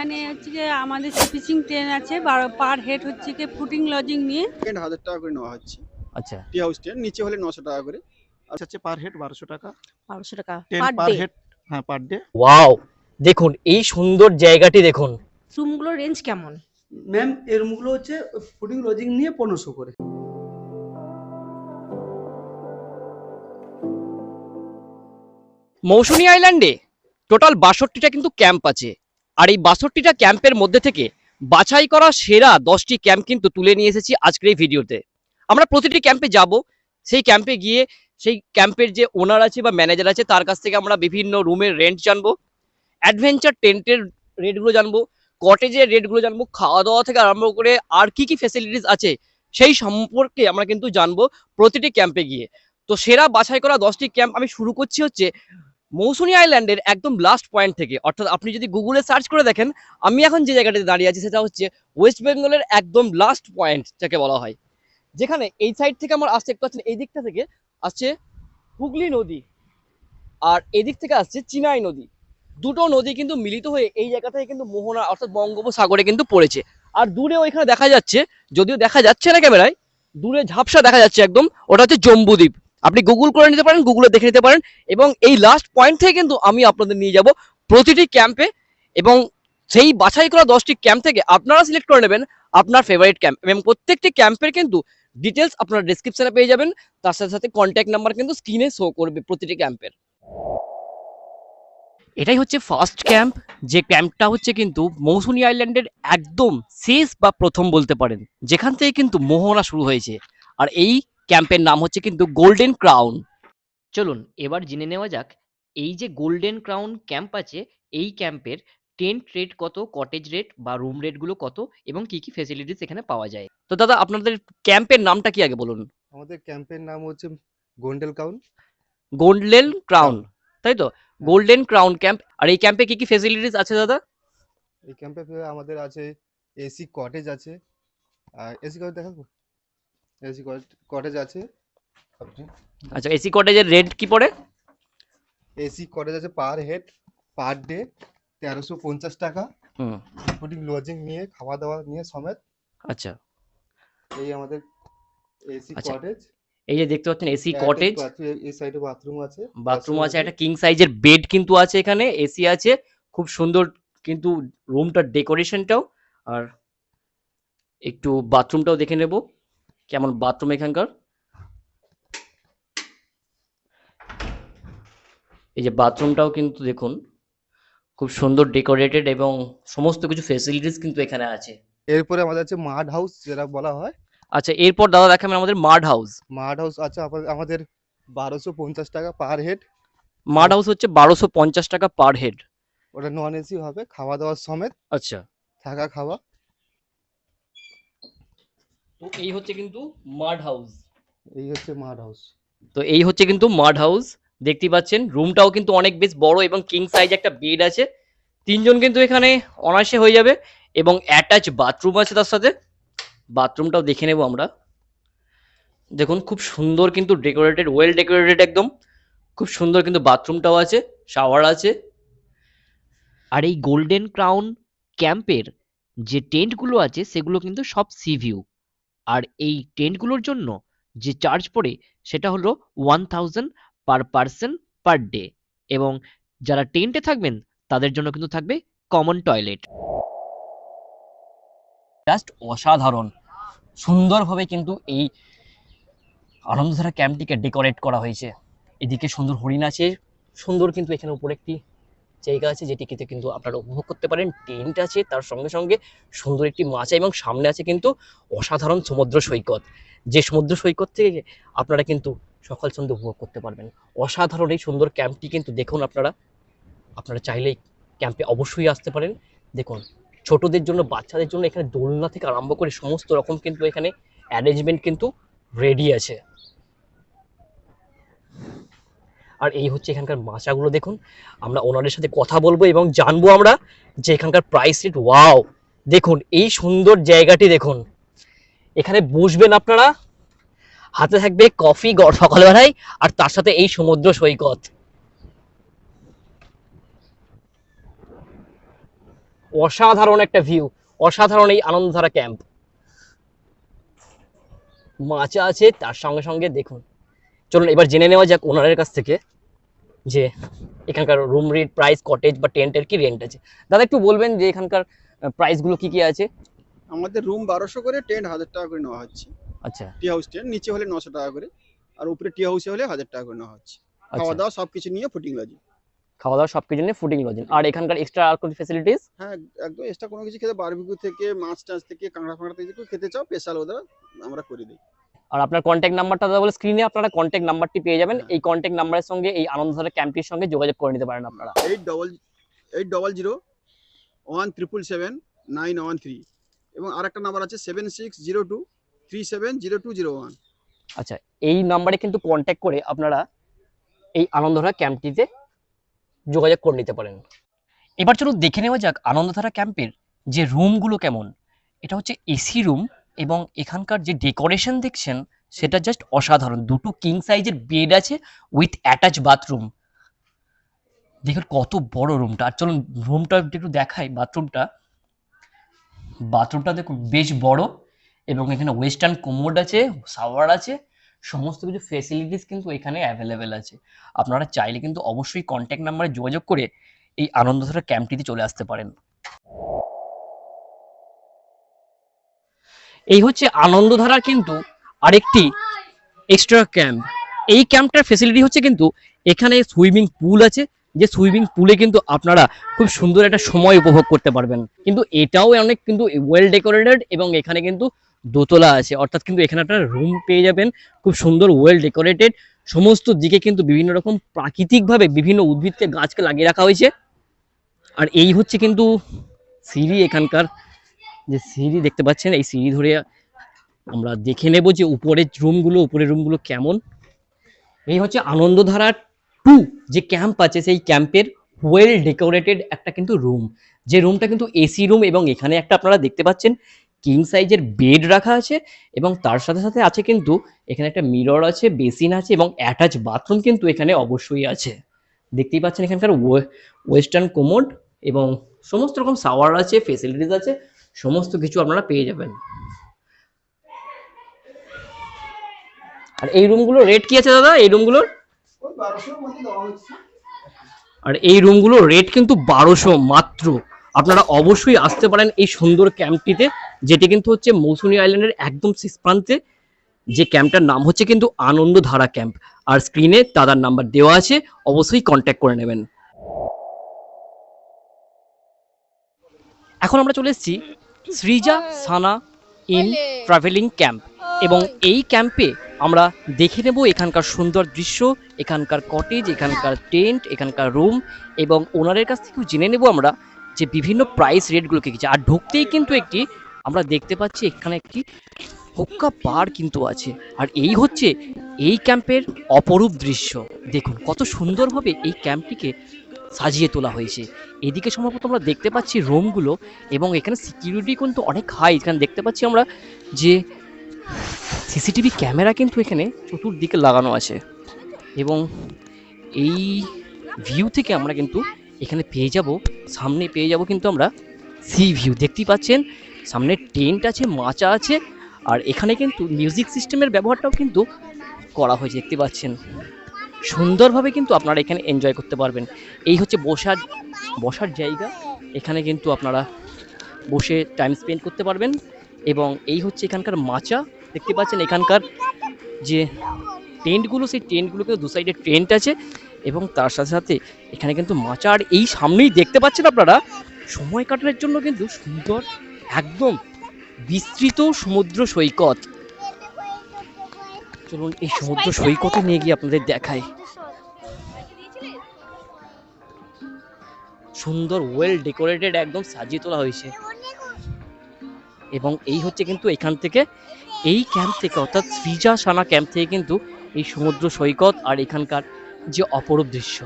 এখানে হচ্ছে যে আমাদের ফিশিং ট্রেন আছে বারো পার হেড হচ্ছে কি ফুটিং লজিং নিয়ে। হাজার টাকা করে নেওয়া হচ্ছে। আচ্ছা। টি হাউস ট্রেন নিচে হলে নশো টাকা করে। আর হচ্ছে পার হেড বারোশো টাকা। বারোশো টাকা। পার পার হেড হ্যাঁ পার ডে ওয়াও দেখুন এই সুন্দর জায়গাটি দেখুন। রুমগুলোর রেঞ্জ কেমন? ম্যাম এই রুমগুলো হচ্ছে ফুডিং লজিং নিয়ে পনেরোশো করে। মৌসুমী আইল্যান্ডে টোটাল বাষট্টিটা কিন্তু ক্যাম্প আছে। আর এই বাষট্টিটা ক্যাম্পের মধ্যে থেকে বাছাই করা সেরা দশটি ক্যাম্প কিন্তু তুলে নিয়ে এসেছি আজকের এই ভিডিওতে। আমরা প্রতিটি ক্যাম্পে যাব, সেই ক্যাম্পে গিয়ে সেই ক্যাম্পের যে ওনার আছে বা ম্যানেজার আছে, তার কাছ থেকে আমরা বিভিন্ন রুমের রেন্ট জানব অ্যাডভেঞ্চার টেন্টের রেটগুলো জানব কটেজের রেটগুলো জানব খাওয়া দাওয়া থেকে আরম্ভ করে আর কি কি ফেসিলিটিস আছে সেই সম্পর্কে আমরা কিন্তু জানব প্রতিটি ক্যাম্পে গিয়ে। তো সেরা বাছাই করা দশটি ক্যাম্প আমি শুরু করছি হচ্ছে মৌসুমী আইল্যান্ডের একদম লাস্ট পয়েন্ট থেকে, অর্থাৎ আপনি যদি গুগলে সার্চ করে দেখেন, আমি এখন যে জায়গাটাতে দাঁড়িয়ে আছি সেটা হচ্ছে ওয়েস্ট বেঙ্গলের একদম লাস্ট পয়েন্ট যাকে বলা হয়। যেখানে এই সাইড থেকে আমার আসছে, একটু পাচ্ছেন এই দিকটা থেকে আসছে হুগলি নদী আর এদিক থেকে আসছে চিনাই নদী। দুটো নদী কিন্তু মিলিত হয়ে এই জায়গা থেকে কিন্তু মোহনা অর্থাৎ বঙ্গোপসাগরে কিন্তু পড়েছে। আর দূরে ওইখানে দেখা যাচ্ছে, যদিও দেখা যাচ্ছে না ক্যামেরায়, দূরে ঝাপসা দেখা যাচ্ছে একদম, ওটা হচ্ছে জম্বুদ্বীপ। আপনি গুগল করে নিতে পারেন গুগলে দেখে নিতে পারেন এবং এই লাস্ট পয়েন্ট থেকে কিন্তু আমি আপনাদের নিয়ে যাব প্রতিটি ক্যাম্পে এবং সেই বাছাই করা দশটি ক্যাম্প থেকে আপনারা সিলেক্ট করে নেবেন আপনার ফেভারিট ক্যাম্প এবং প্রত্যেকটি ক্যাম্পের কিন্তু ডিটেলস আপনারা ডিসক্রিপশনে পেয়ে যাবেন। তার সাথে সাথে কন্ট্যাক্ট নাম্বার কিন্তু স্ক্রিনে শো করবে প্রতিটি ক্যাম্পের এটাই হচ্ছে ফার্স্ট ক্যাম্প যে ক্যাম্পটা হচ্ছে কিন্তু মৌসুমী আইল্যান্ডের একদম শেষ বা প্রথম বলতে পারেন, যেখান থেকে কিন্তু মোহনা শুরু হয়েছে। আর এই ক্যাম্পের নাম হচ্ছে কিন্তু গোল্ডেন ক্রাউন চলুন এবার জেনে নেওয়া যাক এই যে গোল্ডেন ক্রাউন ক্যাম্প আছে এই ক্যাম্পের টেন্ট রেট কত কটেজ রেট বা রুম রেটগুলো কত এবং কি কি ফেসিলিটিস এখানে পাওয়া যায়? তো দাদা আপনাদের ক্যাম্পের নামটা কি আগে বলুন? আমাদের ক্যাম্পের নাম হচ্ছে গোন্ডেল ক্রাউন গোল্ডেন ক্রাউন তাই তো? গোল্ডেন ক্রাউন ক্যাম্প আর এই ক্যাম্পে কি কি ফেসিলিটিস আছে দাদা? এই ক্যাম্পে আমাদের আছে এসি কটেজ আছে। আর এসি কটেজ দেখাবো? এসি কটেজ আছে। আচ্ছা এসি কটেজের রেট কি পড়ে? এসি কটেজ আছে পার হেড পার ডে তেরোশো পঞ্চাশ টাকা। হুম। ফুডিং লজিং নিয়ে খাওয়া দাওয়া নিয়ে সমেত। আচ্ছা। এই আমাদের এসি আচ্ছা, কটেজ এই যে দেখতে পাচ্ছেন এসি কটেজ এই সাইডে বাথরুম আছে। বাথরুম আছে একটা কিং সাইজের বেড কিন্তু আছে এখানে এসি আছে। খুব সুন্দর কিন্তু রুমটার ডেকোরেশনটাও আর একটু বাথরুমটাও দেখে নেব। কেমন বাথরুম এখানকার? এই যে বাথরুমটাও কিন্তু দেখুন খুব সুন্দর ডেকোরেটেড এবং সমস্ত কিছু ফেসিলিটিস কিন্তু এখানে আছে। এরপরে আমাদের আছে মাড হাউস যেটা বলা হয়। আচ্ছা এরপর দাদা দেখাবেন আমাদের মাড হাউস মাড হাউস আচ্ছা আমাদের বারোশো পঞ্চাশ টাকা পার হেড মাড হাউস হচ্ছে বারোশো পঞ্চাশ টাকা পার হেড ওটা নন এসি হবে খাওয়া দাওয়ার সমেত আচ্ছা। থাকা খাওয়া। তো এই হচ্ছে কিন্তু মাড হাউস। এই হচ্ছে মাড হাউস। তো এই হচ্ছে কিন্তু মাড হাউস। দেখতে পাচ্ছেন রুমটাও কিন্তু অনেক বেশ বড় এবং কিং সাইজ একটা বেড আছে। তিনজন কিন্তু এখানে অনায়াসে হয়ে যাবে এবং অ্যাটাচ বাথরুম আছে তার সাথে। বাথরুমটাও দেখে নেব আমরা। দেখুন খুব সুন্দর কিন্তু ডেকোরেটেড ওয়েল ডেকোরেটেড একদম। খুব সুন্দর কিন্তু বাথরুমটাও আছে শাওয়ার আছে। আর এই গোল্ডেন ক্রাউন ক্যাম্পের যে টেন্টগুলো আছে সেগুলো কিন্তু সব সি ভিউ আর এই টেন্টগুলোর জন্য যে চার্জ পড়ে সেটা হলো one thousand per person per day এবং যারা টেন্টে থাকবেন তাদের জন্য কিন্তু থাকবে কমন টয়লেট জাস্ট অসাধারণ। সুন্দরভাবে কিন্তু এই আনন্দধারা ক্যাম্পটিকে ডেকোরেট করা হয়েছে। এদিকে সুন্দর হরিণ আছে, সুন্দর কিন্তু এখানে উপরে একটি জায়গা আছে যেটিকে কিন্তু আপনারা উপভোগ করতে পারেন। টেন্ট আছে, তার সঙ্গে সঙ্গে সুন্দর একটি মাচা এবং সামনে আছে কিন্তু অসাধারণ সমুদ্র সৈকত। যে সমুদ্র সৈকত থেকে আপনারা কিন্তু সকাল সন্ধ্যে উপভোগ করতে পারবেন। অসাধারণ এই সুন্দর ক্যাম্পটি কিন্তু দেখুন আপনারা। আপনারা চাইলেই ক্যাম্পে অবশ্যই আসতে পারেন। দেখুন, ছোটদের জন্য, বাচ্চাদের জন্য এখানে দোলনা থেকে আরম্ভ করে সমস্ত রকম কিন্তু এখানে অ্যারেঞ্জমেন্ট কিন্তু রেডি আছে। আর এই হচ্ছে এখানকার মাচাগুলো দেখুন। আমরা ওনাদের সাথে কথা বলব এবং জানব আমরা যে এখানকার প্রাইস রেট ওয়াও দেখুন, এই সুন্দর জায়গাটি দেখুন। এখানে বসবেন আপনারা, হাতে থাকবে কফি গ- সকালবেলায় আর তার সাথে এই সমুদ্র সৈকত। অসাধারণ একটা ভিউ অসাধারণ এই আনন্দধারা ক্যাম্প মাচা আছে, তার সঙ্গে সঙ্গে দেখুন। চলুন এবার জেনে নেওয়া যাক ওনারের কাছ থেকে যে এখানকার রুম রেট প্রাইস কটেজ বা টেন্টের কি রেন্ট আছে। দাদা একটু বলবেন যে এখানকার প্রাইসগুলো কি কি আছে? আমাদের রুম বারোশো করে টেন্ট হাজার টাকা করে নেওয়া হচ্ছে। আচ্ছা। টি হাউস টেন্ট নিচে হলে নশো টাকা করে আর উপরে টি হাউসে হলে হাজার টাকা করে নেওয়া হচ্ছে। খাওয়া আচ্ছা। দাওয়া সব কিছু নিয়ে ফুটিং লজি খাওয়া দাওয়া সব কিছু নিয়ে ফুডিং লজিং আর এখানকার এক্সট্রা আর কোনো ফ্যাসিলিটিস হ্যাঁ একদম এক্সট্রা কোনো কিছু খেতে বারবিকিউ থেকে মাছ টাছ থেকে কাঁকড়া ফাঁকড়া থেকে খেতে চাও স্পেশাল ওদের আমরা করে দিই। আর আপনার কন্ট্যাক্ট নাম্বারটা দাদা বলে স্ক্রিনে আপনারা কন্ট্যাক্ট নাম্বারটি পেয়ে যাবেন। এই কন্ট্যাক্ট নাম্বারের সঙ্গে এই আনন্দধারা ক্যাম্পটির সঙ্গে যোগাযোগ করে নিতে পারেন আপনারা। Eight double eight double zero one triple seven nine one three এবং আরেকটা নাম্বার আছে seven six zero two three seven zero two zero one আচ্ছা এই নাম্বারে কিন্তু কন্ট্যাক্ট করে আপনারা এই আনন্দধারা ক্যাম্পটিতে যোগাযোগ করে নিতে পারেন। এবার চলুন দেখে নেওয়া যাক আনন্দধারা ক্যাম্পের যে রুমগুলো কেমন। এটা হচ্ছে এসি রুম এবং এখানকার যে ডেকোরেশন দেখছেন, সেটা জাস্ট অসাধারণ। দুটো কিং সাইজের বেড আছে উইথ অ্যাটাচ বাথরুম দেখুন কত বড় রুমটা আর চলুন রুমটা একটু দেখাই বাথরুমটা বাথরুমটা দেখুন বেশ বড় এবং এখানে ওয়েস্টার্ন কোমোড আছে শাওয়ার আছে, সমস্ত কিছু ফেসিলিটিস কিন্তু এখানে অ্যাভেলেবেল আছে। আপনারা চাইলে কিন্তু অবশ্যই কন্ট্যাক্ট নাম্বারে যোগাযোগ করে এই আনন্দধারা ক্যাম্পটিতে চলে আসতে পারেন। এই হচ্ছে আনন্দধারার কিন্তু আরেকটি এক্সট্রা ক্যাম্প এই ক্যাম্পটার ফেসিলিটি হচ্ছে কিন্তু এখানে সুইমিং পুল আছে, যে সুইমিং পুলে কিন্তু আপনারা খুব সুন্দর একটা সময় উপভোগ করতে পারবেন। কিন্তু এটাও অনেক কিন্তু ওয়েল ডেকোরেটেড এবং এখানে কিন্তু দোতলা আছে। অর্থাৎ কিন্তু এখানে আপনারা রুম পেয়ে যাবেন, খুব সুন্দর ওয়েল ডেকোরেটেড সমস্ত দিকে কিন্তু বিভিন্ন রকম প্রাকৃতিকভাবে বিভিন্ন উদ্ভিদকে গাছকে লাগিয়ে রাখা হয়েছে। আর এই হচ্ছে কিন্তু সিঁড়ি এখানকার। যে সিঁড়ি দেখতে পাচ্ছেন, এই সিঁড়ি ধরে আমরা দেখে নেব যে উপরের রুমগুলো উপরের রুমগুলো কেমন। এই হচ্ছে আনন্দধারা টু, যে ক্যাম্প আছে, সেই ক্যাম্পের ওয়েল ডেকোরেটেড একটা কিন্তু রুম যে রুমটা কিন্তু এসি রুম এবং এখানে একটা আপনারা দেখতে পাচ্ছেন কিং সাইজের বেড রাখা আছে এবং তার সাথে সাথে আছে কিন্তু এখানে একটা মিরর আছে বেসিন আছে এবং অ্যাটাচ বাথরুম কিন্তু এখানে অবশ্যই আছে। দেখতেই পাচ্ছেন এখানকার ওয়েস্টার্ন কোমোড এবং সমস্ত রকম শাওয়ার আছে ফেসিলিটিস আছে। সমস্ত কিছু আপনারা পেয়ে যাবেন। আর এই রুমগুলো রেট কি আছে দাদা? এই রুমগুলোর? আর এই রুমগুলো রেট কিন্তু বারোশো মাত্র। আপনারা অবশ্যই আসতে পারেন এই সুন্দর ক্যাম্পটিতে যেটি কিন্তু হচ্ছে মৌসুমী আইল্যান্ডের একদম শেষ প্রান্তে। যে ক্যাম্পটার নাম হচ্ছে কিন্তু আনন্দধারা ক্যাম্প আর স্ক্রিনে দাদার নাম্বার দেওয়া আছে, অবশ্যই কন্ট্যাক্ট করে নেবেন। এখন আমরা চলে এসেছি Srija Sana in travelling camp. এবং এই ক্যাম্পে আমরা দেখে নেব এখানকার সুন্দর দৃশ্য এখানকার কটেজ এখানকার টেন্ট এখানকার রুম এবং ওনারের কাছ থেকেও জেনে নেব আমরা যে বিভিন্ন প্রাইস রেটগুলো কি কি আর ঢুকতেই কিন্তু একটি আমরা দেখতে পাচ্ছি এখানে একটি হুক্কা বার কিন্তু আছে। আর এই হচ্ছে এই ক্যাম্পের অপরূপ দৃশ্য। দেখুন কত সুন্দরভাবে এই ক্যাম্পটিকে সাজিয়ে তোলা হয়েছে। এদিকে সম্ভবত আমরা দেখতে পাচ্ছি রুমগুলো এবং এখানে সিকিউরিটি কিন্তু অনেক হাই এখানে দেখতে পাচ্ছি আমরা যে সিসিটিভি ক্যামেরা কিন্তু এখানে চতুর্দিকে লাগানো আছে। এবং এই ভিউ থেকে আমরা কিন্তু এখানে পেয়ে যাব, সামনে পেয়ে যাব কিন্তু আমরা সি ভিউ দেখতেই পাচ্ছেন, সামনে টেন্ট আছে, মাচা আছে, আর এখানে কিন্তু মিউজিক সিস্টেমের ব্যবহারটাও কিন্তু করা হয়েছে। দেখতে পাচ্ছেন। সুন্দরভাবে কিন্তু আপনারা এখানে এনজয় করতে পারবেন। এই হচ্ছে বসার বসার জায়গা। এখানে কিন্তু আপনারা বসে টাইম স্পেন্ড করতে পারবেন। এবং এই হচ্ছে এখানকার মাচা। দেখতে পাচ্ছেন এখানকার যে টেন্টগুলো, সেই টেন্টগুলোকে দু সাইডে টেন্ট আছে। এবং তার সাথে সাথে এখানে কিন্তু মাচা। আর এই সামনেই দেখতে পাচ্ছেন আপনারা, সময় কাটানোর জন্য কিন্তু সুন্দর, একদম বিস্তৃত সমুদ্র সৈকত। চলুন এই সমুদ্র সৈকতে নিয়ে গিয়ে আপনাদের দেখাই। সুন্দর ওয়েল ডেকোরেটেড একদম সাজিয়ে তোলা হয়েছে। এবং এই হচ্ছে কিন্তু এখান থেকে এই ক্যাম্প থেকে অর্থাৎ সৃজা সানা ক্যাম্প থেকে কিন্তু এই সমুদ্র সৈকত আর এখানকার যে অপরূপ দৃশ্য।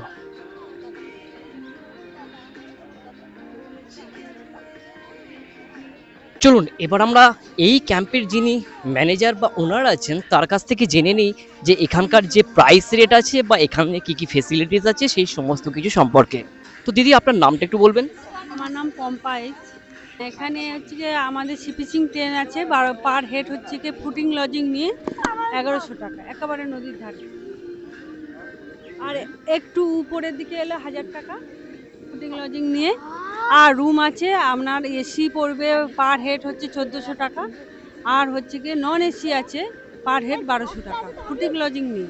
চলুন, এবার আমরা এই ক্যাম্পের যিনি ম্যানেজার বা ওনার আছেন, তার কাছ থেকে জেনে নিই যে এখানকার যে প্রাইস রেট আছে বা এখানে কি কি ফেসিলিটিস আছে, সেই সমস্ত কিছু সম্পর্কে। তো দিদি, আপনার নামটা একটু বলবেন। আমার নাম পম্পা এখানে হচ্ছে যে আমাদের সিপিসিং ট্রেন আছে, বারো, পার হেড হচ্ছে কি ফুটিং লজিং নিয়ে এগারোশো টাকা, একেবারে নদীর ধারে। আর একটু উপরের দিকে এলে হাজার টাকা ফুটিং লজিং নিয়ে। আর রুম আছে আপনার এসি পড়বে পার হেড হচ্ছে চোদ্দোশো টাকা আর হচ্ছে কি নন এসি আছে পার হেড বারোশো টাকা। ফুটিং লজিং নিয়ে।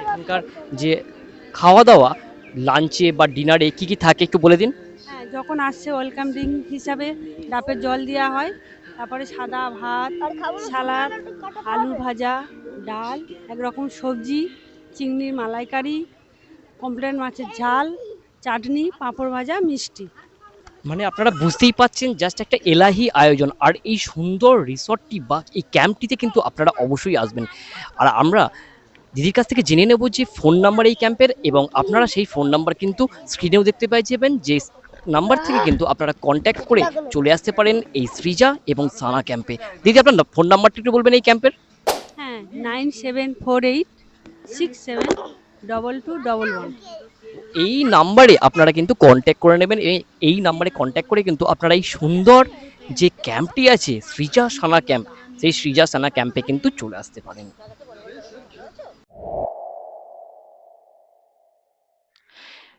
এখানকার যে খাওয়া দাওয়া লাঞ্চে বা ডিনারে কি কি থাকে একটু বলে দিন? হ্যাঁ যখন আসছে ওয়েলকাম ড্রিঙ্ক হিসাবে ডাবের জল দেওয়া হয় তারপরে সাদা ভাত সালাদ আলু ভাজা ডাল একরকম সবজি চিংড়ির মালাইকারি কমপ্লেন মাছের ঝাল চাটনি পাঁপড় ভাজা মিষ্টি। মানে আপনারা বুঝতেই পাচ্ছেন জাস্ট একটা এলাহি আয়োজন। আর এই সুন্দর রিসর্টটি বা এই ক্যাম্পটিতে কিন্তু আপনারা অবশ্যই আসবেন। আর আমরা দিদির কাছ থেকে জেনে নেব যে ফোন নাম্বার এই ক্যাম্পের এবং আপনারা সেই ফোন নাম্বার কিন্তু স্ক্রিনেও দেখতে পাই যাবেন যে নাম্বার থেকে কিন্তু আপনারা কন্ট্যাক্ট করে চলে আসতে পারেন এই সৃজা এবং সানা ক্যাম্পে। দিদি আপনার ফোন নাম্বারটা একটু বলবেন এই ক্যাম্পের? হ্যাঁ nine seven four eight six seven double two double one এই নাম্বারে আপনারা কিন্তু কন্ট্যাক্ট করে নেবেন। এই- নাম্বারে কন্ট্যাক্ট করে কিন্তু আপনারা এই সুন্দর যে ক্যাম্পটি আছে, সৃজা সানা ক্যাম্প, সেই সৃজা সানা ক্যাম্পে কিন্তু চলে আসতে পারেন।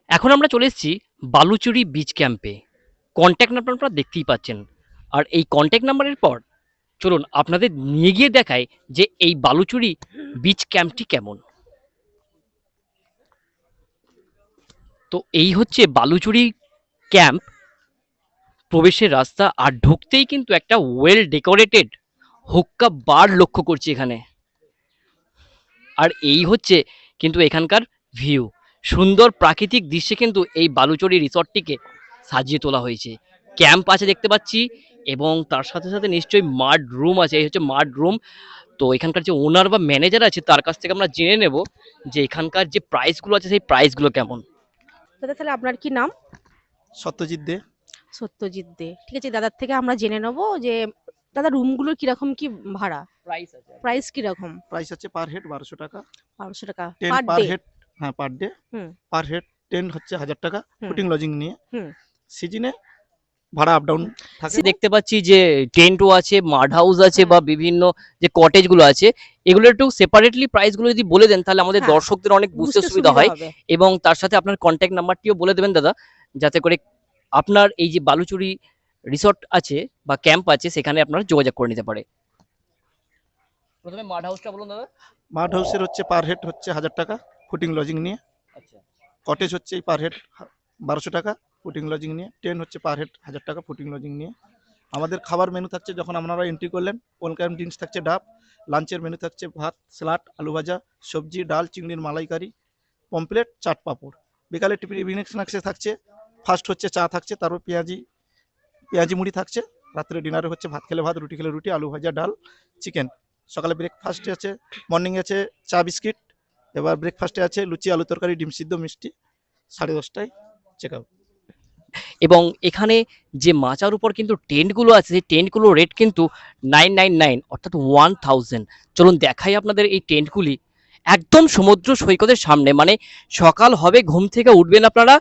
এখন আমরা চলে এসেছি বালুচুরি বিচ ক্যাম্পে কন্ট্যাক্ট নাম্বার আপনারা দেখতেই পাচ্ছেন। আর এই কন্ট্যাক্ট নাম্বারের পর, চলুন আপনাদের নিয়ে গিয়ে দেখায় যে এই বালুচুরি বিচ ক্যাম্পটি কেমন। তো এই হচ্ছে বালুচুরি ক্যাম্প প্রবেশের রাস্তা আর ঢুকতেই কিন্তু একটা ওয়েল ডেকোরেটেড হুক্কা বার লক্ষ্য করছি এখানে। আর এই হচ্ছে কিন্তু এখানকার ভিউ সুন্দর প্রাকৃতিক দৃশ্যে কিন্তু এই বালুচরি রিসর্টটিকে সাজিয়ে তোলা হয়েছে। ক্যাম্প আছে দেখতে পাচ্ছি এবং তার সাথে সাথে নিশ্চয়ই মাড রুম আছে। এই হচ্ছে মাড রুম তো এখানকার যে ওনার বা ম্যানেজার আছে তার কাছ থেকে আমরা জেনে নেব যে এখানকার যে প্রাইসগুলো আছে সেই প্রাইসগুলো কেমন। দাদা তাহলে আপনার কি নাম? সত্যজিৎ দে। সত্যজিৎ দে। ঠিক আছে দাদার থেকে আমরা জেনে নেব যে দাদা রুমগুলোর কীরকম কি ভাড়া? প্রাইস আছে। প্রাইস কীরকম? প্রাইস আছে পার হেড বারোশো টাকা। বারোশো টাকা। পার পার হেড হ্যাঁ per day hmm. Per head ten হচ্ছে হাজার টাকা। ফুটিং লজিং নিয়ে। হুম। সিজনে ভাড়া আপ ডাউন থাকে। দেখতে পাচ্ছি যে টেন্টও আছে মাড হাউস আছে হ্যাঁ। বা বিভিন্ন যে কটেজগুলো আছে এগুলো একটু সেপারেটলি প্রাইসগুলো যদি বলে দেন তাহলে আমাদের হ্যাঁ, দর্শকদের অনেক বুঝতে সুবিধা হয়। এবং তার সাথে আপনার কন্ট্যাক্ট নাম্বারটিও বলে দেবেন দাদা। যাতে করে আপনার এই যে বালুচুরি রিসর্ট আছে বা ক্যাম্প আছে সেখানে আপনারা যোগাযোগ করে নিতে পারে। প্রথমে মাড হাউসটা বলুন দাদা। মাড হাউসের হচ্ছে পার হেড হচ্ছে হাজার টাকা ফুটিং লজিং নিয়ে। আচ্ছা। কটেজ হচ্ছে পার হেড বারোশো টাকা। ফুটিং লজিং নিয়ে। টেন হচ্ছে পার হেড হাজার টাকা ফুটিং লজিং নিয়ে। আমাদের খাবার মেনু থাকছে যখন আপনারা এন্ট্রি করলেন ওয়েলকাম ড্রিঙ্কস থাকছে ডাব লাঞ্চের মেনু থাকছে ভাত স্যালাড আলু ভাজা, সবজি, ডাল, চিংড়ির মালাইকারি পমপ্লেট চাট পাঁপড়। বিকালে টিফিন ইভিনিং স্ন্যাক্সে থাকছে। ফার্স্ট হচ্ছে চা থাকছে, তারপর পেঁয়াজি পেঁয়াজি মুড়ি থাকছে। রাত্রে ডিনারে হচ্ছে ভাত খেলে ভাত, রুটি খেলে রুটি, আলু ভাজা, ডাল চিকেন সকালে ব্রেকফাস্টে আছে মর্নিং আছে চা বিস্কিট, এবার ব্রেকফাস্টে আছে লুচি, আলু তরকারি, ডিম সিদ্ধ, মিষ্টি, সাড়ে দশটায় চেক আউট এবং এখানে যে মাচার উপর কিন্তু টেন্টগুলো আছে, সেই টেন্টগুলোর রেট কিন্তু নাইন নাইন নাইন অর্থাৎ ওয়ান থাউজেন্ড চলুন দেখাই আপনাদের এই টেন্টগুলি একদম সমুদ্র সৈকতের সামনে মানে সকাল হবে, ঘুম থেকে উঠবেন আপনারা।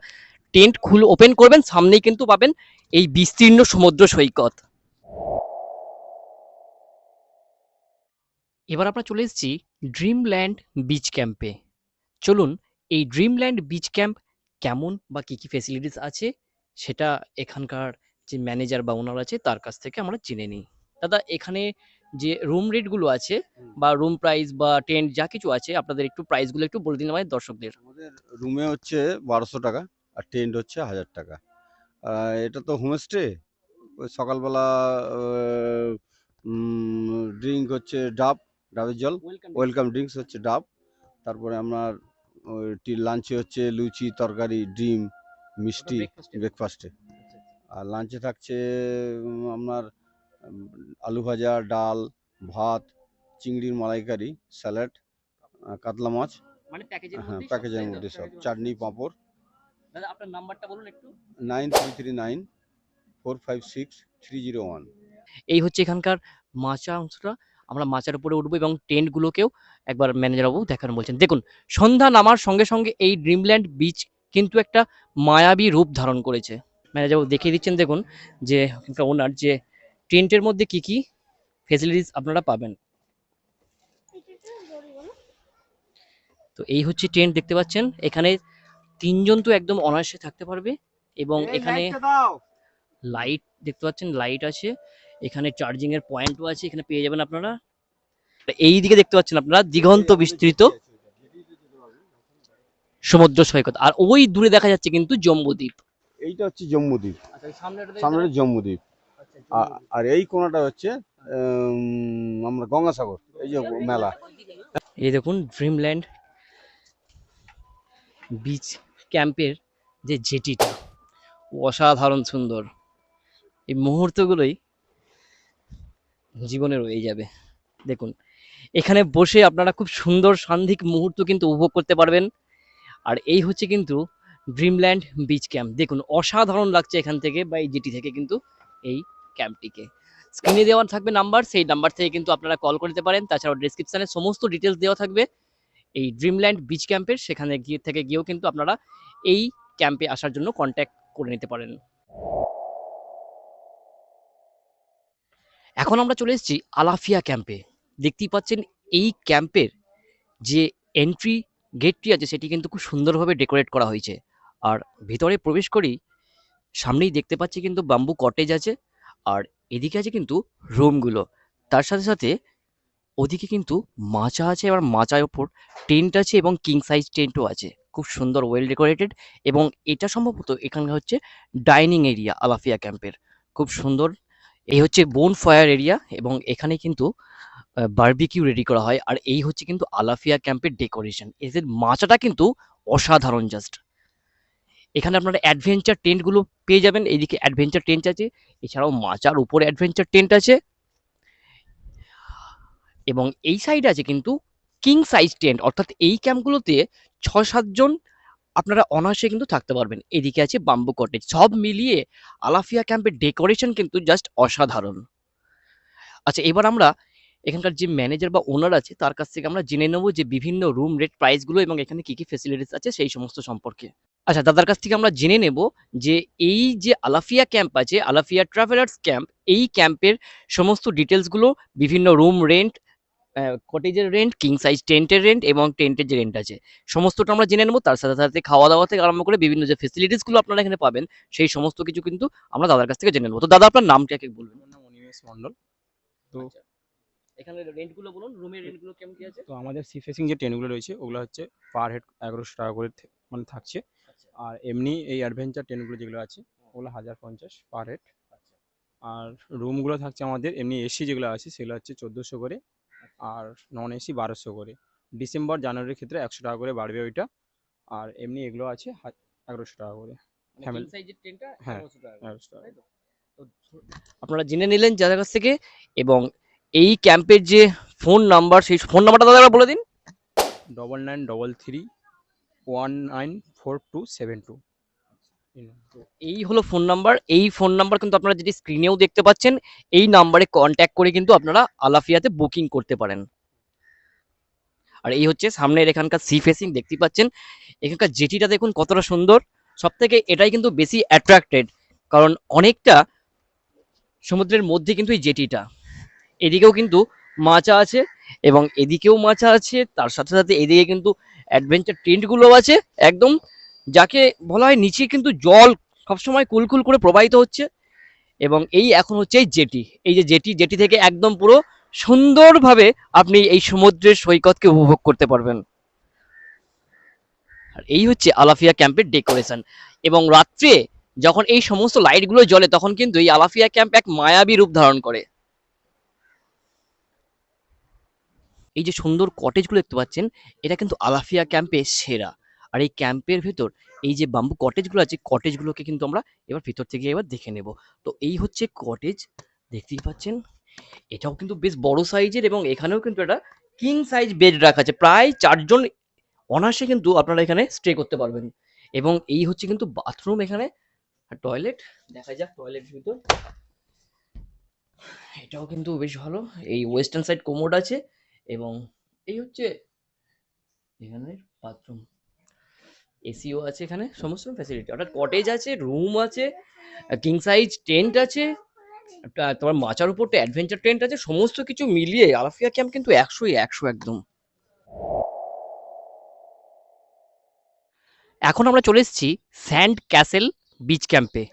টেন্ট খুল ওপেন করবেন, সামনেই কিন্তু পাবেন এই বিস্তীর্ণ সমুদ্র সৈকত। এবার আমরা চলে এসেছি ড্রিমল্যান্ড বিচ ক্যাম্পে চলুন, এই ড্রিমল্যান্ড বিচ ক্যাম্প কেমন বা কি কি ফেসিলিটিস আছে? সেটা এখানকার যে ম্যানেজার বা ওনার আছে তার কাছ থেকে আমরা জেনে নিই। দাদা এখানে যে রুম রেটগুলো আছে বা রুম প্রাইস বা টেন্ট যা কিছু আছে আপনাদের একটু প্রাইসগুলো একটু বলে দিন আমাদের দর্শকদের। আমাদের রুমে হচ্ছে বারোশো টাকা আর টেন্ট হচ্ছে হাজার টাকা। এটা তো হোমস্টে ওই সকালবেলা ড্রিঙ্ক হচ্ছে ডাব ডাবের জল ওয়েলকাম ড্রিঙ্কস হচ্ছে ডাব। তারপরে আপনার টি লাঞ্চে হচ্ছে লুচি তরকারি ডিম মিষ্টি ব্রেকফাস্টে আর লাঞ্চে থাকছে আপনার আলু ভাজা ডাল ভাত চিংড়ির মালাইকারি স্যালাড কাতলা মাছ। মানে হ্যাঁ প্যাকেজের মধ্যে সব। চাটনি পাঁপড়। দাদা আপনার নাম্বারটা বলুন একটু। Nine three three nine four five six three zero one এই হচ্ছে এখানকার মাচা অংশটা। আমরা মাচার উপরে উঠবো এবং টেন্টগুলোকেও একবার ম্যানেজার বাবু দেখানো বলছেন। দেখুন সন্ধ্যা নামার সঙ্গে সঙ্গে এই ড্রিমল্যান্ড বিচ কিন্তু একটা মায়াবী রূপ ধারণ করেছে। ম্যানেজার দেখিয়ে দিচ্ছেন দেখুন যে ওনার যে টেন্টের মধ্যে কি কি ফেসিলিটিস আপনারা পাবেন। তো এই হচ্ছে টেন্ট দেখতে পাচ্ছেন এখানে তিনজন তো একদম অনায়াসে থাকতে পারবে এবং এখানে লাইট দেখতে পাচ্ছেন লাইট আছে এখানে চার্জিং এর পয়েন্টও আছে এখানে পেয়ে যাবেন আপনারা। এই দিকে দেখতে পাচ্ছেন আপনারা দিগন্ত বিস্তৃত সমুদ্র সৈকত। আর ওই দূরে দেখা যাচ্ছে কিন্তু জম্বুদ্বীপ। এইটা হচ্ছে জম্মুদ্বীপ আচ্ছা সামনে সামনে জম্মুদ্বীপ আর এই কোনাটা হচ্ছে আমরা গঙ্গাসাগর এই যে মেলা। এই দেখুন ড্রিমল্যান্ড বিচ ক্যাম্পের যে জেটিটা অসাধারণ সুন্দর। এই মুহূর্তগুলোই জীবনে রয়ে যাবে। দেখুন এখানে বসে আপনারা খুব সুন্দর সান্ধিক মুহূর্ত কিন্তু উপভোগ করতে পারবেন। আর এই হচ্ছে কিন্তু ড্রিমল্যান্ড বিচ ক্যাম্প দেখুন, অসাধারণ লাগছে এখান থেকে বা এই জিটি থেকে কিন্তু এই ক্যাম্পটিকে। স্ক্রিনে দেওয়া থাকবে নাম্বার সেই নাম্বার থেকে কিন্তু আপনারা কল করতে পারেন। তাছাড়াও ডিসক্রিপশনে সমস্ত ডিটেলস দেওয়া থাকবে এই ড্রিমল্যান্ড বিচ ক্যাম্পের সেখানে গিয়ে, থেকে গিয়েও কিন্তু আপনারা এই ক্যাম্পে আসার জন্য কন্ট্যাক্ট করে নিতে পারেন। এখন আমরা চলে এসেছি আলাফিয়া ক্যাম্পে। দেখতেই পাচ্ছেন এই ক্যাম্পের যে এন্ট্রি গেটটি আছে, সেটি কিন্তু খুব সুন্দরভাবে ডেকোরেট করা হয়েছে। আর ভিতরে প্রবেশ করি, সামনেই দেখতে পাচ্ছি কিন্তু বাম্বু কটেজ আছে, আর এদিকে আছে কিন্তু রুমগুলো। তার সাথে সাথে ওদিকে কিন্তু মাচা আছে, এবার মাচার ওপর টেন্ট আছে এবং কিং সাইজ টেন্টও আছে। খুব সুন্দর ওয়েল ডেকোরেটেড এবং এটা সম্ভবত এখানে হচ্ছে ডাইনিং এরিয়া আলাফিয়া ক্যাম্পের খুব সুন্দর, এই হচ্ছে বোন ফায়ার এরিয়া এবং এখানে কিন্তু বারবিকিউ রেডি করা হয়। আর এই হচ্ছে কিন্তু আলাফিয়া ক্যাম্পের ডেকোরেশন এদের মাচাটা কিন্তু অসাধারণ জাস্ট এখানে আপনারা অ্যাডভেঞ্চার টেন্টগুলো পেয়ে যাবেন। এইদিকে অ্যাডভেঞ্চার টেন্ট আছে। এছাড়াও মাচার উপরে অ্যাডভেঞ্চার টেন্ট আছে। এবং এই সাইডে আছে কিন্তু কিং সাইজ টেন্ট অর্থাৎ এই ক্যাম্পগুলোতে ছ সাতজন আপনারা অনায়াসে কিন্তু থাকতে পারবেন। এদিকে আছে বাম্বু কটেজ সব মিলিয়ে আলাফিয়া ক্যাম্পের ডেকোরেশন কিন্তু জাস্ট অসাধারণ। আচ্ছা এবার আমরা এখানকার যে ম্যানেজার বা ওনার আছে তার কাছ থেকে আমরা জেনে নেব যে বিভিন্ন রুম রেট প্রাইসগুলো এবং এখানে কি কি ফেসিলিটিস আছে সেই সমস্ত সম্পর্কে। আচ্ছা দাদার কাছ থেকে আমরা জেনে নেব যে এই যে আলাফিয়া ক্যাম্প আছে আলাফিয়া ট্রাভেলার্স ক্যাম্প এই ক্যাম্পের সমস্ত ডিটেলসগুলো বিভিন্ন রুম রেন্ট কটেজের রেন্ট কিং সাইজ টেন্টের রেন্ট এবং টেন্টের যে রেন্ট আছে। সমস্তটা আমরা জেনে নেব তার সাথে সাথে খাওয়া দাওয়া থেকে আরম্ভ করে বিভিন্ন যে ফেসিলিটিসগুলো আপনারা এখানে পাবেন সেই সমস্ত কিছু কিন্তু আমরা দাদার কাছ থেকে জেনে নেব। তো দাদা আপনার নামটা কে বলবেন আমার নাম অনিমেষ মন্ডল তো এখানে রেন্টগুলো বলুন রুমের রেন্টগুলো কেমন কি আছে? তো আমাদের সি ফেসিং যে ট্রেনগুলো রয়েছে ওগুলো হচ্ছে পার হেড এগারোশো টাকা করে মানে থাকছে। আর এমনি এই অ্যাডভেঞ্চার ট্রেনগুলো যেগুলো আছে ওগুলো হাজার পঞ্চাশ পার হেড আর রুমগুলো থাকছে আমাদের এমনি এসি যেগুলো আছে সেগুলো হচ্ছে চোদ্দোশো করে। আর নন এসি বারোশো করে। ডিসেম্বর জানুয়ারির ক্ষেত্রে একশো টাকা করে বাড়বে ওইটা। আর এমনি এগুলো আছে এগারোশো টাকা করে। Family- সাইজের টেন্টটা হ্যাঁ, 1100 টাকা এগারোশো টাকা আপনারা জেনে নিলেন যাদের কাছ থেকে এবং এই ক্যাম্পের যে ফোন নাম্বার সেই ফোন নাম্বারটা দাদা বলে দিন। Double nine double three one nine four two seven two এই হলো ফোন নাম্বার। এই ফোন নাম্বার কিন্তু আপনারা যেটি স্ক্রিনেও দেখতে পাচ্ছেন এই নাম্বারে কন্ট্যাক্ট করে কিন্তু আপনারা আলাফিয়াতে বুকিং করতে পারেন। আর এই হচ্ছে সামনের এখানকার সি ফেসিং দেখতে পাচ্ছেন? এখানকার জেটিটা দেখুন কতটা সুন্দর। সব থেকে এটাই কিন্তু বেশি অ্যাট্রাক্টেড কারণ অনেকটা সমুদ্রের মধ্যে কিন্তু এই জেটিটা এদিকেও কিন্তু মাচা আছে এবং এদিকেও মাচা আছে, তার সাথে সাথে এদিকে কিন্তু অ্যাডভেঞ্চার টেন্টগুলো আছে। একদম যাকে বলা হয় নিচে কিন্তু জল সবসময় কুলকুল করে প্রবাহিত হচ্ছে এবং এই এখন হচ্ছে এই জেটি। এই যে জেটি জেটি থেকে একদম পুরো সুন্দরভাবে আপনি এই সমুদ্রের সৈকতকে উপভোগ করতে পারবেন। আর এই হচ্ছে আলাফিয়া ক্যাম্পের ডেকোরেশন এবং রাত্রে যখন এই সমস্ত লাইটগুলো জ্বলে তখন কিন্তু এই আলাফিয়া ক্যাম্প এক মায়াবী রূপ ধারণ করে। এই যে সুন্দর কটেজগুলো দেখতে পাচ্ছেন, এটা কিন্তু আলাফিয়া ক্যাম্পে সেরা। আর এই ক্যাম্পের ভেতর এই যে বাম্বু কটেজগুলো আছে কটেজগুলোকে কিন্তু আমরা এবার ভিতর থেকে এবার দেখে নেব। তো এই হচ্ছে কটেজ দেখতেই পাচ্ছেন? এটাও কিন্তু বেশ বড় সাইজের এবং এখানেও কিন্তু একটা কিং সাইজ বেড রাখা আছে। প্রায় চারজন অনায়াসে কিন্তু আপনারা এখানে স্টে করতে পারবেন। এবং এই হচ্ছে কিন্তু বাথরুম এখানে। আর টয়লেট দেখা যাক টয়লেট ভিতর। এটাও কিন্তু বেশ ভালো। এই ওয়েস্টার্ন সাইড কোমোড আছে। এবং এই হচ্ছে এখানে বাথরুম এসিও আছে এখানে, সমস্ত ফ্যাসিলিটি অর্থাৎ কটেজ আছে রুম আছে কিং সাইজ টেন্ট আছে তোমার মাচার উপর অ্যাডভেঞ্চার টেন্ট আছে, সমস্ত কিছু মিলিয়ে আলাফিয়া ক্যাম্প কিন্তু একশোই একশো একদম। এখন আমরা চলে এসেছি স্যান্ড ক্যাসেল বিচ ক্যাম্পে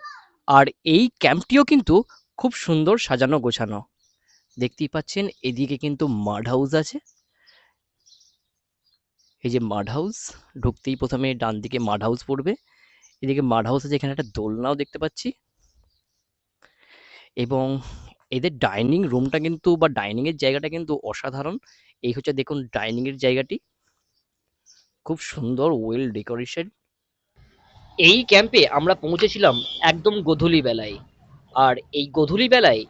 আর এই ক্যাম্পটিও কিন্তু খুব সুন্দর সাজানো গোছানো। দেখতেই পাচ্ছেন, এদিকে কিন্তু মাড হাউস আছে। এই যে মাড হাউস, ঢুকতেই প্রথমে ডান দিকে মাড হাউস পড়বে। এদিকে মাড হাউস আছে, এখানে একটা দোলনাও দেখতে পাচ্ছি। এবং এদের ডাইনিং রুমটা কিন্তু বা ডাইনিং এর জায়গাটা কিন্তু অসাধারণ। এই হচ্ছে দেখুন ডাইনিং এর জায়গাটি। খুব সুন্দর ওয়েল ডেকোরেশন এই ক্যাম্পে আমরা পৌঁছেছিলাম একদম গধূলি বেলায়। আর এই গোধূলি বেলায়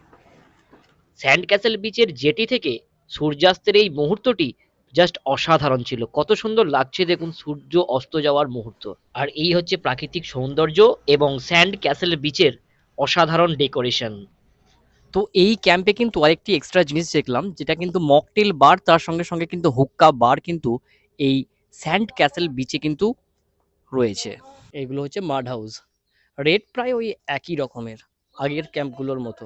স্যান্ড ক্যাসেল বিচের জেটি থেকে সূর্যাস্তের এই মুহূর্তটি জাস্ট অসাধারণ ছিল। কত সুন্দর লাগছে দেখুন সূর্য অস্ত যাওয়ার মুহূর্ত। আর এই হচ্ছে প্রাকৃতিক সৌন্দর্য এবং স্যান্ড ক্যাসেল বিচের অসাধারণ ডেকোরেশন। তো এই ক্যাম্পে কিন্তু আরেকটি এক্সট্রা জিনিস দেখলাম, যেটা কিন্তু মকটেল বার, তার সঙ্গে সঙ্গে কিন্তু হুক্কা বার কিন্তু এই স্যান্ড ক্যাসেল বিচে কিন্তু রয়েছে। এগুলো হচ্ছে মাড হাউস। রেট প্রায় ওই একই রকমের আগের ক্যাম্পগুলোর মতো।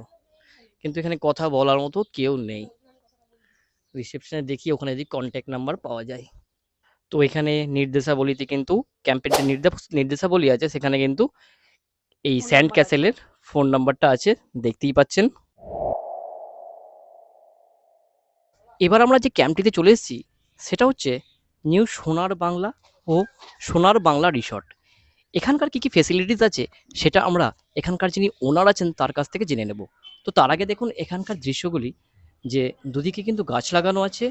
কিন্তু এখানে কথা বলার মতো কেউ নেই। রিসেপশনে দেখি ওখানে যদি কন্ট্যাক্ট নাম্বার পাওয়া যায়। তো এখানে নির্দেশাবলীতে কিন্তু ক্যাম্পের যে নির্দেশাবলী আছে সেখানে কিন্তু এই স্যান্ড ক্যাসেলের ফোন নাম্বারটা আছে দেখতেই পাচ্ছেন। এবার আমরা যে ক্যাম্পটিতে চলে এসেছি সেটা হচ্ছে নিউ সোনার বাংলা ও সোনার বাংলা রিসর্ট এখানকার কি কি ফেসিলিটিস আছে সেটা আমরা এখানকার যিনি ওনার আছেন তার কাছ থেকে জেনে নেব। তো তার আগে দেখুন এখানকার দৃশ্যগুলি যে দুদিকে কিন্তু গাছ লাগানো আছে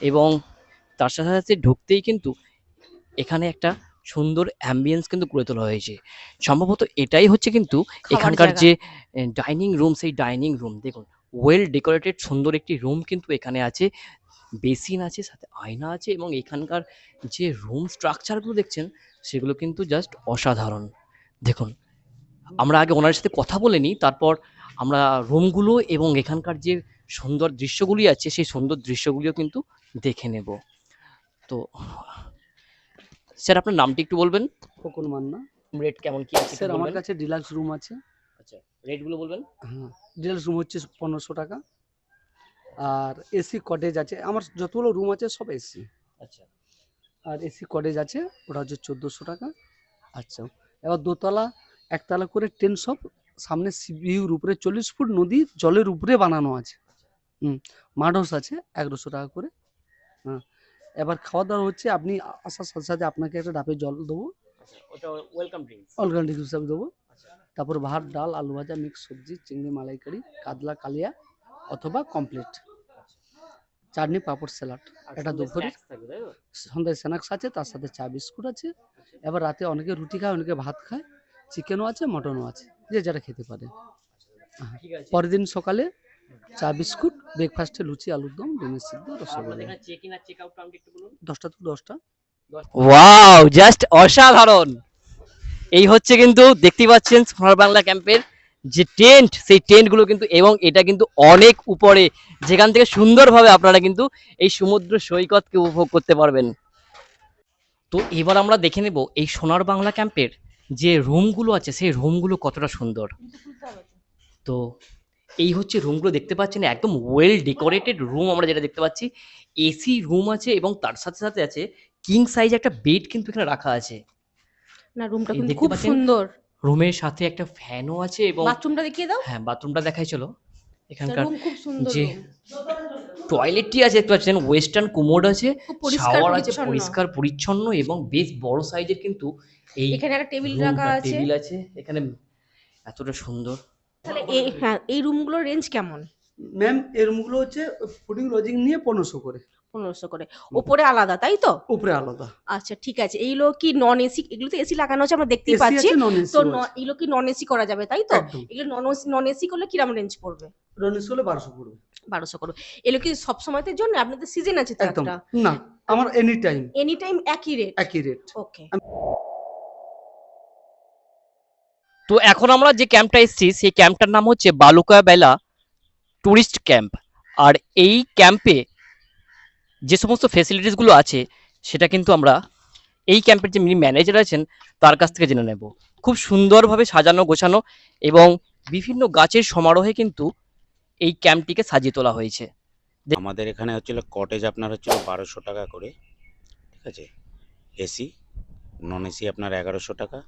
এবং তার সাথে সাথে ঢুকতেই কিন্তু এখানে একটা সুন্দর অ্যাম্বিয়েন্স কিন্তু গড়ে তোলা হয়েছে। সম্ভবত এটাই হচ্ছে কিন্তু এখানকার যে ডাইনিং রুম সেই ডাইনিং রুম দেখুন ওয়েল ডেকোরেটেড সুন্দর একটি রুম কিন্তু এখানে আছে। বেসিন আছে সাথে আয়না আছে এবং এখানকার যে রুম স্ট্রাকচারগুলো দেখছেন সেগুলো কিন্তু জাস্ট অসাধারণ। দেখুন আমরা আগে ওনার সাথে কথা বলে নিই তারপর আমরা রুমগুলো এবং এখানকার যে সুন্দর দৃশ্যগুলি আছে সেই সুন্দর দৃশ্যগুলিও কিন্তু দেখে নেব। তো স্যার আপনার নামটি একটু বলবেন? খোকন মান্না। রেট কেমন কি আছে স্যার আমার কাছে ডিলাক্স রুম আছে। আচ্ছা রেটগুলো বলবেন? হ্যাঁ ডিলাক্স রুম হচ্ছে পনেরোশো টাকা। আর এসি কটেজ আছে। আমার যতগুলো রুম আছে সব এসি। আচ্ছা। আর এসি কটেজ আছে ওটা হচ্ছে চোদ্দোশো টাকা। আচ্ছা এবার দোতলা একতলা করে টেন সব সামনে সিবিউর উপরে চল্লিশ ফুট নদীর জলের উপরে বানানো আছে। হুম মাড হাউস আছে এগারোশো টাকা করে। হ্যাঁ এবার খাওয়া দাওয়া হচ্ছে আপনি আসার সাথে সাথে আপনাকে একটা ডাবের জল দেবো। ওটা ওয়েলকাম ড্রিঙ্কস হিসাবে দেবো। তারপর ভাত ডাল আলু ভাজা মিক্স সবজি চিংড়ি মালাইকারি কাতলা কালিয়া অথবা কমপ্লিট চাটনি পাঁপড় স্যালাড এটা দুপুরে সন্ধ্যায় স্ন্যাক্স আছে তার সাথে চা বিস্কুট আছে। এবার রাতে অনেকে রুটি খায় অনেকে ভাত খায়। চিকেনও আছে মটনও আছে। যে যারা খেতে পারে। পরের দিন সকালে চা বিস্কুট ব্রেকফাস্টে লুচি আলুর দম ডিমের সিদ্ধ রসগোল্লা। এখানে চেক ইন আর চেক আউট টাইমটা একটু বলুন। দশটা থেকে দশটা। ওয়াও জাস্ট অসাধারণ। এই হচ্ছে কিন্তু দেখতেই পাচ্ছেন সোনার বাংলা ক্যাম্পের যে টেন্ট সেই টেন্টগুলো কিন্তু এবং এটা কিন্তু অনেক উপরে। যেখান থেকে সুন্দরভাবে আপনারা কিন্তু এই সমুদ্র সৈকতকে উপভোগ করতে পারবেন। তো এবার আমরা দেখে নেব এই সোনার বাংলা ক্যাম্পের যে রুমগুলো আছে সেই রুমগুলো কতটা সুন্দর। তো এই হচ্ছে রুমগুলো দেখতে পাচ্ছেন একদম ওয়েল ডেকোরেটেড রুম আমরা যেটা দেখতে পাচ্ছি। এসি রুম আছে এবং তার সাথে সাথে আছে কিং সাইজ একটা বেড কিন্তু এখানে রাখা আছে। না রুমটা কিন্তু খুব? সুন্দর। রুমের সাথে একটা ফ্যানও আছে এবং বাথরুমটা দেখিয়ে দাও। হ্যাঁ বাথরুমটা দেখাই চলো। এখানকার যে টয়লেটটি আছে দেখতে পাচ্ছেন ওয়েস্টার্ন কুমোড আছে শাওয়ার আছে পরিচ্ছন্ন। পরিষ্কার পরিচ্ছন্ন এবং বেশ বড় সাইজের কিন্তু এই এখানে একটা টেবিল রাখা আছে। টেবিল আছে। এখানে এতটা সুন্দর। তাহলে এই হ্যাঁ এই রুমগুলোর রেঞ্জ কেমন? ম্যাম এই রুমগুলো হচ্ছে ফুডিং লজিং নিয়ে পনেরোশো করে। পনেরোশো করে। ওপরে আলাদা তাই তো? উপরে আলাদা। আচ্ছা ঠিক আছে। এইগুলো কি নন এসি এগুলো তো এসি লাগানো আছে আমরা দেখতেই পাচ্ছি। তো এগুলো কি নন এসি করা যাবে তাই তো? এগুলো নন নন এসি করলে কিরম রেঞ্জ পড়বে? নন এসি হলে বারোশো পড়বে। বারোশো করবে। এগুলো কি সব সময়তের জন্য? আপনাদের সিজন আছে তো একদম। একটা না আমার এনি টাইম এনি টাইম একই রেট একই রেট ওকে। তো এখন আমরা যে ক্যাম্পটা এসেছি সেই ক্যাম্পটার নাম হচ্ছে বালুকা বেলা টুরিস্ট ক্যাম্প আর এই ক্যাম্পে যে সমস্ত ফেসিলিটিসগুলো আছে সেটা কিন্তু আমরা এই ক্যাম্পের যে যিনি ম্যানেজার আছেন তার কাছ থেকে জেনে নেব। খুব সুন্দরভাবে সাজানো গোছানো এবং বিভিন্ন গাছের সমারোহে কিন্তু এই ক্যাম্পটিকে সাজিয়ে তোলা হয়েছে। আমাদের এখানে হচ্ছিল কটেজ আপনার হচ্ছিল বারোশো টাকা করে ঠিক আছে? এসি নন এসি আপনার এগারোশো টাকা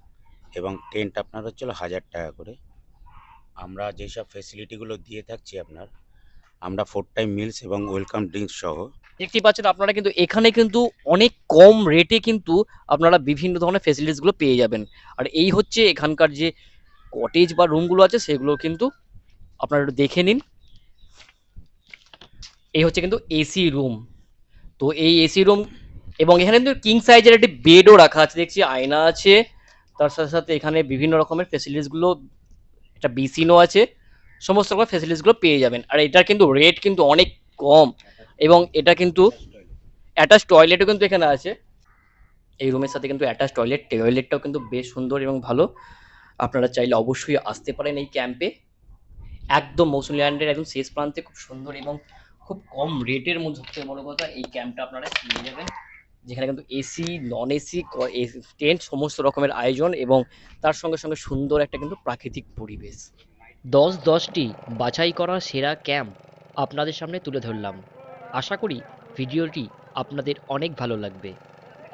এবং টেন্ট আপনার হচ্ছিল হাজার টাকা করে। আমরা যেসব ফেসিলিটিগুলো দিয়ে থাকছি আপনার আমরা ফোর টাইম মিলস এবং ওয়েলকাম ড্রিঙ্কস সহ দেখতেই পাচ্ছেন আপনারা কিন্তু এখানে কিন্তু অনেক কম রেটে কিন্তু আপনারা বিভিন্ন ধরনের ফেসিলিটিসগুলো পেয়ে যাবেন। আর এই হচ্ছে এখানকার যে কটেজ বা রুমগুলো আছে সেগুলো কিন্তু আপনারা একটু দেখে নিন। এই হচ্ছে কিন্তু এসি রুম তো এই এসি রুম এবং এখানে কিন্তু কিং সাইজের একটি বেডও রাখা আছে। দেখছি আয়না আছে। তার সাথে সাথে এখানে বিভিন্ন রকমের ফেসিলিটিসগুলো, একটা বিসিনও আছে। সমস্ত রকম ফেসিলিটিসগুলো পেয়ে যাবেন। আর এটার কিন্তু রেট কিন্তু অনেক কম এবং এটা কিন্তু অ্যাটাচ টয়লেটও কিন্তু এখানে আছে। এই রুমের সাথে কিন্তু অ্যাটাচ টয়লেট টয়লেটটাও কিন্তু বেশ সুন্দর এবং ভালো। আপনারা চাইলে অবশ্যই আসতে পারেন এই ক্যাম্পে একদম মৌসুমী ল্যান্ডের একদম শেষ প্রান্তে, খুব সুন্দর এবং খুব কম রেটের মধ্যে সবথেকে বড় কথা, এই ক্যাম্পটা আপনারা পেয়ে যাবেন। যেখানে কিন্তু এসি নন এসি টেন্ট সমস্ত রকমের আয়োজন এবং তার সঙ্গে সঙ্গে সুন্দর একটা কিন্তু প্রাকৃতিক পরিবেশ। দশ দশটি বাছাই করা সেরা ক্যাম্প আপনাদের সামনে তুলে ধরলাম। আশা করি ভিডিওটি আপনাদের অনেক ভালো লাগবে।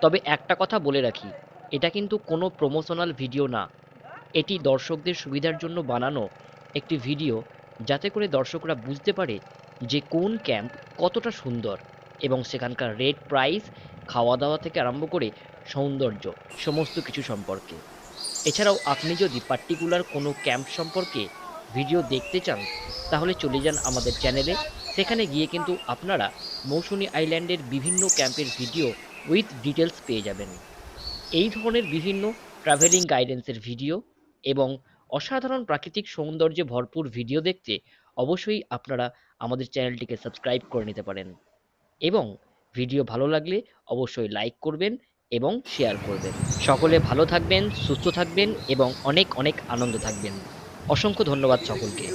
তবে একটা কথা বলে রাখি, এটা কিন্তু কোনো প্রমোশনাল ভিডিও না। এটি দর্শকদের সুবিধার জন্য বানানো একটি ভিডিও যাতে করে দর্শকরা বুঝতে পারে যে কোন ক্যাম্প কতটা সুন্দর এবং সেখানকার রেট প্রাইস খাওয়া দাওয়া থেকে আরম্ভ করে সৌন্দর্য, সমস্ত কিছু সম্পর্কে। এছাড়াও আপনি যদি পার্টিকুলার কোনো ক্যাম্প সম্পর্কে ভিডিও দেখতে চান, তাহলে চলে যান আমাদের চ্যানেলে। সেখানে গিয়ে কিন্তু আপনারা মৌসুমী আইল্যান্ডের বিভিন্ন ক্যাম্পের ভিডিও উইথ ডিটেলস পেয়ে যাবেন। এই ধরনের বিভিন্ন ট্রাভেলিং গাইডেন্সের ভিডিও এবং অসাধারণ প্রাকৃতিক সৌন্দর্যে ভরপুর ভিডিও দেখতে অবশ্যই আপনারা আমাদের চ্যানেলটিকে সাবস্ক্রাইব করে নিতে পারেন। এবং ভিডিও ভালো লাগলে অবশ্যই লাইক করবেন এবং শেয়ার করবেন। সকলে ভালো থাকবেন, সুস্থ থাকবেন এবং অনেক অনেক আনন্দ থাকবেন। অসংখ্য ধন্যবাদ সকলকে।